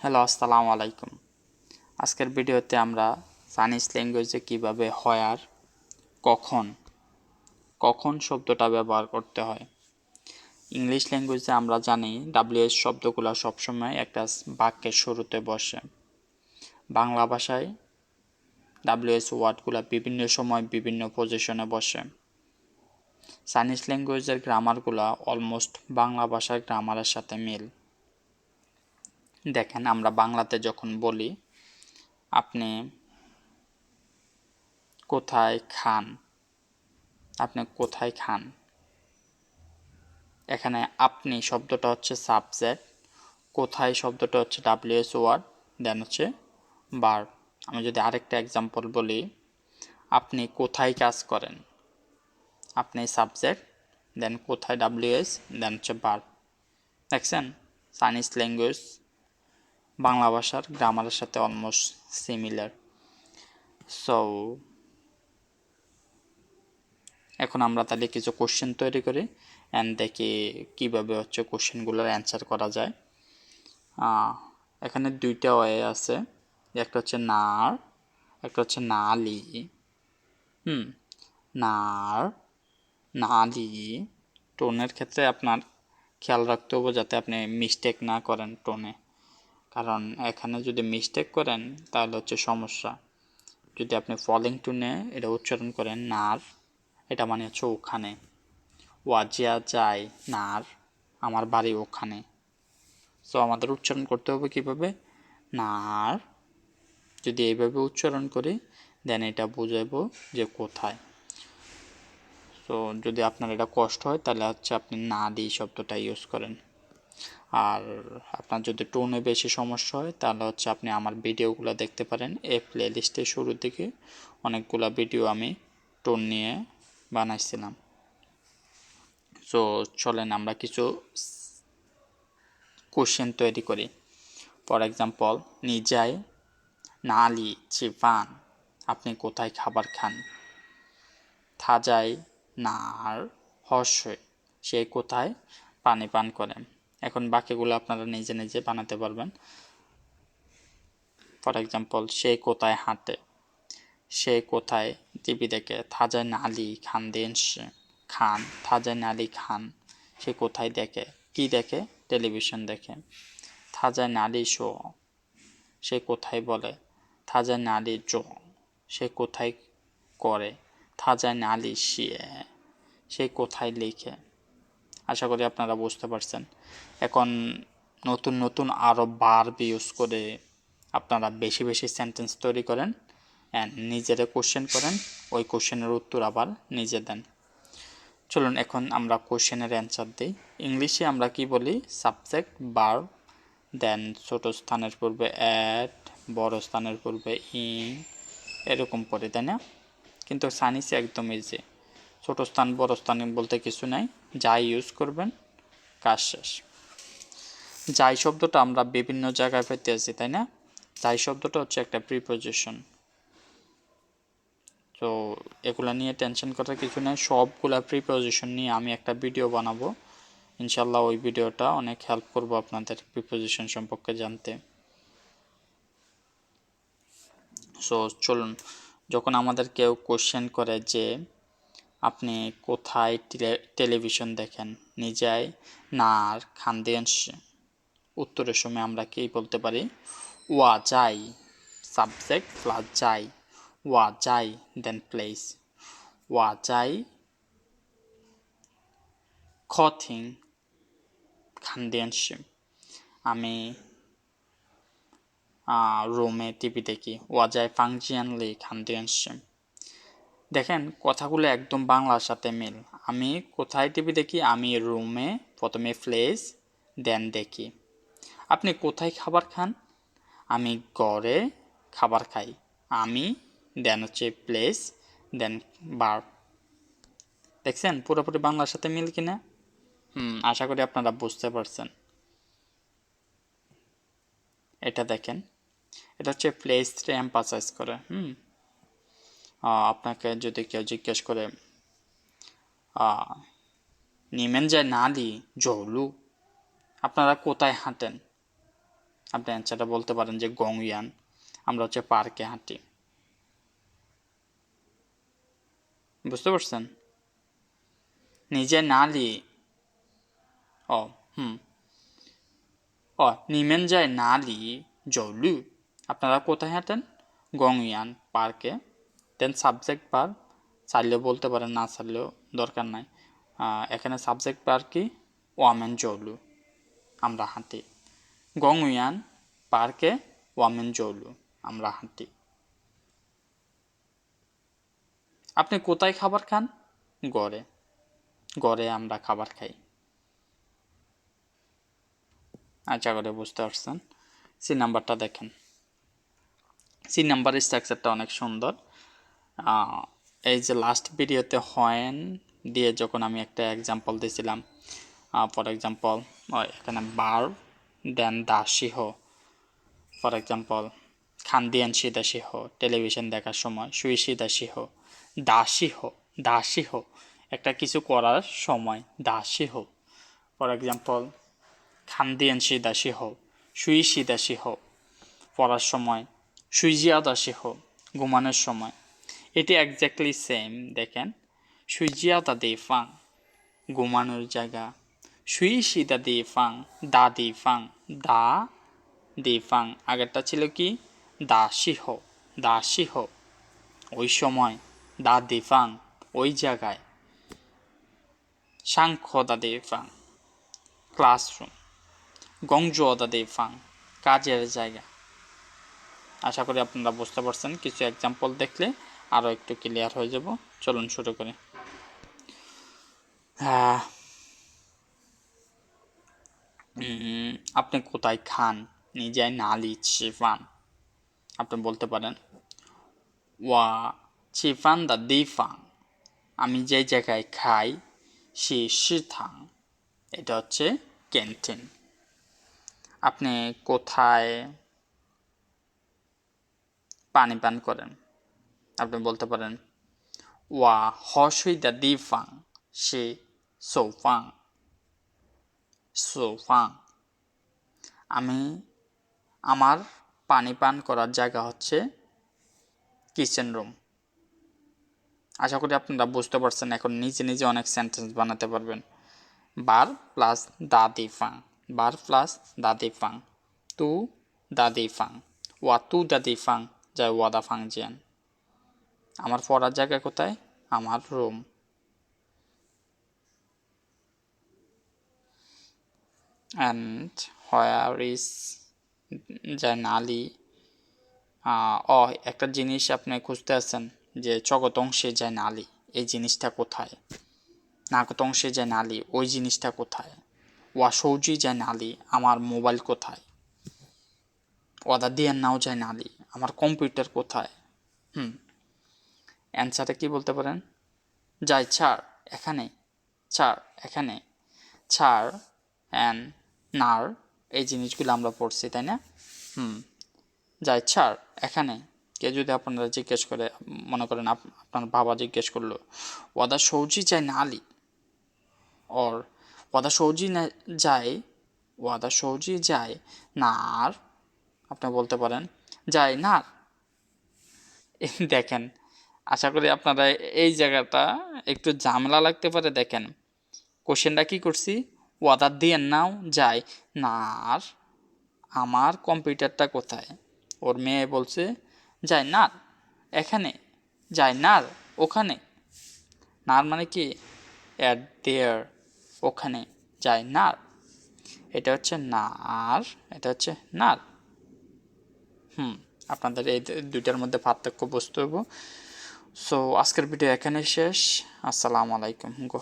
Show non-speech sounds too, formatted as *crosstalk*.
Hello, আসসালামু আলাইকুম। আজকের ভিডিওতে আমরা চাইনিজ ল্যাঙ্গুয়েজে কীভাবে হয় আর কখন কখন শব্দটা ব্যবহার করতে হয়। ইংলিশ ল্যাঙ্গুয়েজে আমরা জানি ডাব্লিউএস শব্দগুলো সবসময় একটা বাক্যের শুরুতে বসে। বাংলা ভাষায় ডাব্লিউএস ওয়ার্ডগুলো বিভিন্ন সময় বিভিন্ন পজিশনে বসে। চাইনিজ ল্যাঙ্গুয়েজের গ্রামারগুলো অলমোস্ট বাংলা ভাষার গ্রামারের সাথে মিল। দেখেন, আমরা বাংলাতে যখন বলি, আপনি কোথায় খান? আপনি কোথায় খান? এখানে আপনি শব্দটা হচ্ছে সাবজেক্ট কোথায় শব্দটা হচ্ছে ডাব্লিউএস ওয়ার্ড দেন হচ্ছে বার আমি যদি আরেকটা এক্সাম্পল বলি, আপনি কোথায় কাজ করেন? আপনি সাবজেক্ট দেন কোথায় ডাব্লিউএস দেন হচ্ছে বার দেখছেন? চাইনিজ ল্যাঙ্গুয়েজ বাংলা ভাষার গ্রামারের সাথে অলমোস্ট সিমিলার সো এখন আমরা তাহলে কিছু কোশ্চেন তৈরি করি অ্যান্ড দেখি কীভাবে হচ্ছে কোশ্চেনগুলোর অ্যান্সার করা যায়। এখানে দুইটা ওয়ে আছে, একটা হচ্ছে নার, একটা হচ্ছে নালি। হুম, নার, নালি। টোনের ক্ষেত্রে আপনার খেয়াল রাখতে হবে যাতে আপনি মিস্টেক না করেন টোনে। কারণ এখানে যদি মিস্টেক করেন, তাহলে হচ্ছে সমস্যা। যদি আপনি ফলিং টুনে এটা উচ্চারণ করেন নার এটা মানে হচ্ছে ওখানে। ওয়াজিয়া যায় নার আমার বাড়ি ওখানে। সো আমাদের উচ্চারণ করতে হবে কীভাবে? নার যদি এইভাবে উচ্চারণ করি দেন এটা বুঝাবো যে কোথায়। তো যদি আপনার এটা কষ্ট হয়, তাহলে হচ্ছে আপনি না দিয়ে শব্দটা ইউজ করেন। আর আপনার যদি টোনে বেশি সমস্যা হয়, তাহলে হচ্ছে আপনি আমার ভিডিওগুলো দেখতে পারেন। এই প্লে লিস্টের শুরুর দিকে অনেকগুলো ভিডিও আমি টোন নিয়ে বানাইছিলাম। সো চলেন আমরা কিছু কোশ্চেন তৈরি করি। ফর এক্সাম্পল নিজাই, নালি, চিফান, আপনি কোথায় খাবার খান? থাজাই, নার হর্ষই সে কোথায় পানি পান করেন এখন বাকিগুলো আপনারা নিজে নিজে বানাতে পারবেন। ফর এক্সাম্পল সে কোথায় হাঁটে? সে কোথায় টিভি দেখে? থাজায় নালি খান দেন খান থাজায় নালি খান সে কোথায় দেখে? কি দেখে? টেলিভিশন দেখে। থাজায় নালি শো, সে কোথায় বলে? থাজায় নালি জো, সে কোথায় করে? থাজায় নালি শিয়ে সে কোথায় লিখে? আশা করি আপনারা বুঝতে পারছেন। এখন নতুন নতুন আরও বার্ব ইউজ করে আপনারা বেশি বেশি সেন্টেন্স তৈরি করেন অ্যান্ড নিজেরা কোশ্চেন করেন, ওই কোশ্চেনের উত্তর আবার নিজে দেন। চলুন এখন আমরা কোশ্চেনের অ্যান্সার দিই। ইংলিশে আমরা কি বলি? সাবজেক্ট বার্ব দেন ছোট স্থানের পূর্বে অ্যাড বড় স্থানের পূর্বে ইন এরকম পড়ে তাই না? কিন্তু সাইনিসে একদম ইজি ছোট স্থান বড় স্থান বলতে কিছু নাই। যাই ইউজ করবেন, কাজ শেষ। যাই শব্দটা আমরা বিভিন্ন জায়গায় পেতে আছি তাই না? যাই শব্দটা হচ্ছে একটা প্রিপোজিশন তো এগুলা নিয়ে টেনশন করার কিছু নেই। সবগুলা প্রিপোজিশন নিয়ে আমি একটা ভিডিও বানাবো। ইনশাল্লাহ ওই ভিডিওটা অনেক হেল্প করব আপনাদের প্রিপোজিশন সম্পর্কে জানতে। সো চলুন, যখন আমাদের কেউ কোশ্চেন করে যে আপনি কোথায় টেলিভিশন দেখেন? নিজেই নার খান্দেন্স উত্তরের সময় আমরা কি বলতে পারি? ওয়া যাই সাবজেক্ট প্লাস যাই। ওয়া যাই দেন প্লেস ওয়া যাই খথিং খান্দেন্স আমি রুমে টিভি দেখি। ওয়া যাই ফাংজিয়ানলি খান্দেন্স দেখেন, কথাগুলো একদম বাংলার সাথে মিল। আমি কোথায় টিভি দেখি? আমি রুমে, প্রথমে প্লেস দেন দেখি। আপনি কোথায় খাবার খান? আমি গড়ে খাবার খাই। আমি, দেন হচ্ছে প্লেস দেন বার। দেখছেন, পুরোপুরি বাংলার সাথে মিল কিনা? হুম, আশা করি আপনারা বুঝতে পারছেন। এটা দেখেন। এটা হচ্ছে প্লেসটা এম্পাসাইজ করে। হুম। আপনাকে যদি কেউ জিজ্ঞেস করে নিমেন যায় নালি জলু, আপনারা কোথায় হাঁটেন? আপনি অ্যান্সারটা বলতে পারেন যে গংয়ান আমরা হচ্ছে পার্কে হাঁটি। বুঝতে পারছেন? নিজে নালি ও, হুম। ও, নিমেন যায় নালি জলু, আপনারা কোথায় হাঁটেন? গংয়ান পার্কে দেন সাবজেক্ট বার চাইলেও বলতে পারেন, না চাইলেও দরকার নাই। এখানে সাবজেক্ট বার কি? ওয়ামেন জলু আমরা হাঁটি। গংয়ান পার্কে ওয়ামেন জৌলু আমরা হাঁটি। আপনি কোথায় খাবার খান? গড়ে। গড়ে আমরা খাবার খাই। আচ্ছা করে বুঝতে পারছেন? সি নাম্বারটা দেখেন। সি নাম্বারের স্ট্রাকচারটা অনেক সুন্দর। এই যে লাস্ট ভিডিওতে হয়েন দিয়ে যখন আমি একটা এক্সাম্পল দিয়েছিলাম ফর এক্সাম্পল এখানে বার দেন দাসিহ ফর এক্সাম্পল খান্দিয়ান সিদাসিহ টেলিভিশন দেখার সময়, সুই সিদাসিহ, দাসিহ দাসিহ, একটা কিছু করার সময়, দাসিহ ফর এক্সাম্পল খান্দিয়ান সিদাসিহ, সুই সিদাসিহ, পড়ার সময় সুইজিয়াদাসিহ ঘুমানোর সময় এটি একজ্যাক্টলি সেম দেখেন। সুইজিয়াদা দে ফাং, ঘুমানোর জায়গা। সুই সিদা দে ফাং, দা দি ফাং, দা দি ফাং। আগেরটা ছিল কি? দাসিহ দাসিহ ওই সময় দা দি ফাং, ওই জায়গায়। সাংখ্য দা দে ফাং ক্লাসরুম গংজো দা দে ফাং, কাজের জায়গা। আশা করি আপনারা বুঝতে পারছেন, কিছু এক্সাম্পল দেখলে। আরও একটু ক্লিয়ার হয়ে যাব। চলুন শুরু করি। আপনি কোথায় খান? নিজেই নালি চিফান। আপনি বলতে পারেন, ওয়া, চিফান দা দিফাং। আমি যে জায়গায় খাই, সে শিথাং এটা হচ্ছে ক্যান্টিন। আপনি কোথায় পানি পান করেন? আপনি বলতে পারেন, ওয়া হসই দা দিফাং, সে সোফাং সোফাং। আমি আমার পানি পান করার জায়গা হচ্ছে কিচেন রুম আশা করি আপনারা বুঝতে পারছেন, এখন নিজে নিজে অনেক সেন্টেন্স বানাতে পারবেন। বার প্লাস দাদি ফাং বার প্লাস দাদি ফাং তু দাদি ফাং ওয়া তু দাদি ফাং যায় ওয়াদা ফাং জিয়ান আমার পড়ার জায়গা কোথায়? আমার রুম অ্যান্ড হোয়ার ইজ যায় নালি ও একটা জিনিস আপনি খুঁজতে আছেন যে জগৎ অংশে যায় নালি এই জিনিসটা কোথায়? নাগত অংশে যায় নালি ওই জিনিসটা কোথায়? ওয়া সৌজি যায় নালি আমার মোবাইল কোথায়? ওয়াদা দিয়ার নাও যায় নালি আমার কম্পিউটার কোথায়? হুম অ্যান্সারে কি বলতে পারেন? যাই ছাড়, এখানে ছাড় এখানে, ছাড় অ্যান্ড নার, এই জিনিসগুলো আমরা পড়ছি, তাই না? হুম যাই ছাড়, এখানে কে যদি আপনারা জিজ্ঞেস করে, মনে করেন আপ- আপনার বাবা জিজ্ঞেস করল, ওয়াদা সৌজি চাই না নালি ওর ওয়াদা সৌজি না, যায়, ওয়াদা সৌজি যায় নার। আপনি বলতে পারেন, যায় নার। *laughs* দেখেন আশা করি আপনারা এই জায়গাটা একটু ঝামেলা লাগতে পারে, দেখেন। কোশ্চেনটা কি করছি? ওয়াদার দিয়ে নাও যায় নার আমার কম্পিউটারটা কোথায়? ওর মেয়ে বলছে যায় নার, এখানে যায় নার, ওখানে। নার মানে কি? অ্যাট দেয়ার ওখানে। যায় নার। এটা হচ্ছে নার, এটা হচ্ছে নার। হুম, আপনাদের এই দুইটার মধ্যে পার্থক্য বুঝতে হবে সো আজকের ভিডিও এখানে শেষ। আসসালামু আলাইকুম। গো